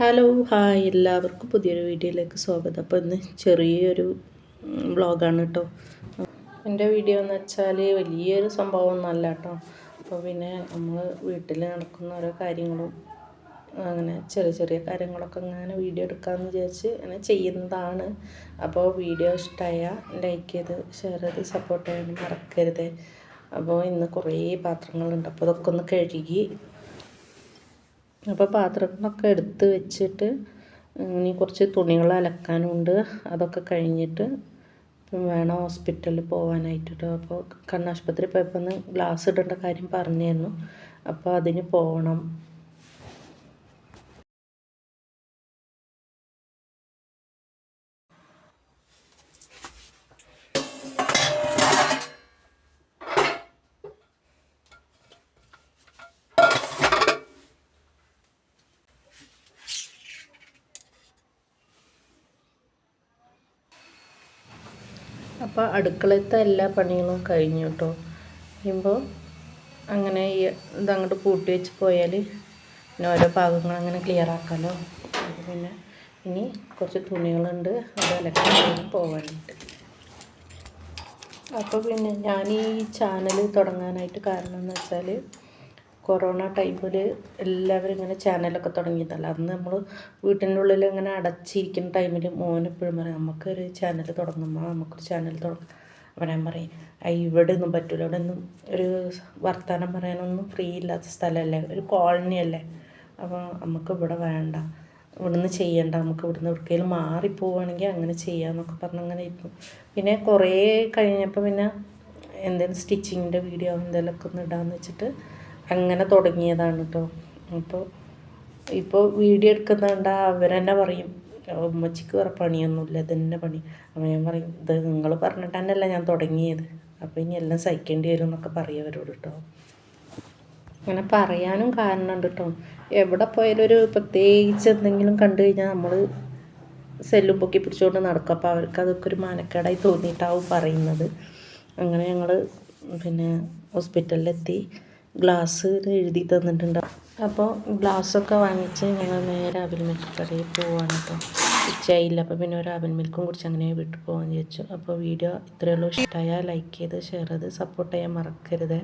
Hello hi എല്ലാവർക്കും പുതിയൊരു വീഡിയോയിലേക്ക് സ്വാഗതം. അപ്പോൾ ഇന്ന് ചെറിയൊരു വ്ളോഗാണ് കേട്ടോ എന്റെ വീഡിയോ എന്ന് വെച്ചാൽ വലിയൊരു സംഭവം ഒന്നല്ല കേട്ടോ അപ്പോൾ പിന്നെ നമ്മൾ വീട്ടിൽ നടക്കുന്ന ഓരോ കാര്യങ്ങളും അങ്ങനെ ചെറിയ ചെറിയ കാര്യങ്ങളൊക്കെ അങ്ങനെ വീഡിയോ എടുക്കാമെന്ന് വിചാരിച്ച് അങ്ങനെ ചെയ്യുന്നതാണ്. അപ്പോൾ വീഡിയോ ഇഷ്ടമായ ലൈക്ക് ചെയ്ത് ഷെയർ ചെയ്ത് സപ്പോർട്ട് ചെയ്യാൻ മറക്കരുത്. അപ്പോൾ ഇന്ന് കുറേ പാത്രങ്ങളുണ്ട്. അപ്പോൾ അതൊക്കെ ഒന്ന് കഴുകി അപ്പോൾ പാത്രങ്ങളൊക്കെ എടുത്ത് വെച്ചിട്ട് ഇനി കുറച്ച് തുണികൾ അലക്കാനുണ്ട്. അതൊക്കെ കഴിഞ്ഞിട്ട് വേണം ഹോസ്പിറ്റലിൽ പോകാനായിട്ട് അപ്പോൾ കണ്ണാശുപത്രി പോയപ്പോൾ ഒന്ന് ഗ്ലാസ് ഇടേണ്ട കാര്യം പറഞ്ഞിരുന്നു. അപ്പോൾ അതിന് പോകണം അപ്പോൾ അടുക്കളത്തെ എല്ലാ പണികളും കഴിഞ്ഞു കേട്ടോ കഴിയുമ്പോൾ അങ്ങനെ ഇതങ്ങോട്ട് കൂട്ടി വെച്ച് പോയാൽ പിന്നെ ഓരോ ഭാഗങ്ങൾ അങ്ങനെ ക്ലിയർ ആക്കാമല്ലോ പിന്നെ ഇനി കുറച്ച് തുണികളുണ്ട് അത് അലക്കാൻ പോകാനായിട്ട് അപ്പോൾ പിന്നെ ഞാൻ ഈ ചാനൽ തുടങ്ങാനായിട്ട് കാരണം എന്ന് വെച്ചാൽ കൊറോണ ടൈമിൽ എല്ലാവരും ഇങ്ങനെ ചാനലൊക്കെ തുടങ്ങിയതല്ല? അന്ന് നമ്മൾ വീട്ടിന്റെ ഉള്ളിൽ ഇങ്ങനെ അടച്ചിരിക്കുന്ന ടൈമിൽ മോൻ എപ്പോഴും പറയും നമുക്കൊരു ചാനൽ തുടങ്ങുമ്പോൾ നമുക്കൊരു ചാനൽ തുടങ്ങും. അപ്പോൾ ഞാൻ പറയും ഇവിടെ ഒന്നും പറ്റില്ല ഇവിടെ ഒന്നും ഒരു വർത്തമാനം പറയാനൊന്നും ഫ്രീ ഇല്ലാത്ത സ്ഥലമല്ലേ ഒരു കോളനി അല്ലേ? അപ്പോൾ നമുക്ക് ഇവിടെ വേണ്ട ഇവിടുന്ന് ചെയ്യണ്ട നമുക്ക് ഇവിടുന്ന് എവിടേക്കെങ്കിലും മാറിപ്പോവുകയാണെങ്കിൽ അങ്ങനെ ചെയ്യാമെന്നൊക്കെ പറഞ്ഞ് അങ്ങനെ ഇരുന്നു. പിന്നെ കുറേ കഴിഞ്ഞപ്പോൾ പിന്നെ എന്തെങ്കിലും സ്റ്റിച്ചിങ്ങിന്റെ വീഡിയോ എന്തെങ്കിലുമൊക്കെ ഒന്ന് ഇടാമെന്ന് വെച്ചിട്ട് അങ്ങനെ തുടങ്ങിയതാണ് കേട്ടോ അപ്പോൾ ഇപ്പോൾ വീഡിയോ എടുക്കുന്നുണ്ട് അവരെന്നെ പറയും. ഉമ്മച്ചിക്ക് വേറെ പണിയൊന്നുമില്ല ഇതന്നെ പണി. അപ്പോൾ ഞാൻ പറയും ഇത് നിങ്ങൾ പറഞ്ഞിട്ട് തന്നെയല്ല ഞാൻ തുടങ്ങിയത്. അപ്പോൾ ഇനി എല്ലാം സഹിക്കേണ്ടി വരും എന്നൊക്കെ പറയും അവരോട് കേട്ടോ അങ്ങനെ പറയാനും കാരണമുണ്ട് കേട്ടോ എവിടെ പോയാലും ഒരു പ്രത്യേകിച്ച് എന്തെങ്കിലും കണ്ടു കഴിഞ്ഞാൽ നമ്മൾ സെല്ലും പൊക്കി പിടിച്ചുകൊണ്ട് നടക്കും. അപ്പോൾ അവർക്ക് അതൊക്കെ ഒരു മാനക്കേടായി തോന്നിയിട്ടാവും പറയുന്നത്. അങ്ങനെ ഞങ്ങൾ പിന്നെ ഹോസ്പിറ്റലിലെത്തി. ഗ്ലാസ് എഴുതി തന്നിട്ടുണ്ട്. അപ്പോൾ ഗ്ലാസ്സൊക്കെ വാങ്ങിച്ച് ഞങ്ങൾ നേരെ അവിൽ മിൽക്ക് കടയിൽ പോവാണ് കേട്ടോ ഉച്ചയായില്ല. അപ്പോൾ പിന്നെ ഒരു അവിൽ മിൽക്കും കുടിച്ച് അങ്ങനെ വീട്ടിൽ പോകാമെന്ന് വിചാരിച്ചു. അപ്പോൾ വീഡിയോ ഇത്രയേ ഉള്ളൂ. ഇഷ്ടമായാൽ ലൈക്ക് ചെയ്ത് ഷെയർ ചെയ്ത് സപ്പോർട്ട് ചെയ്യാൻ മറക്കരുത്.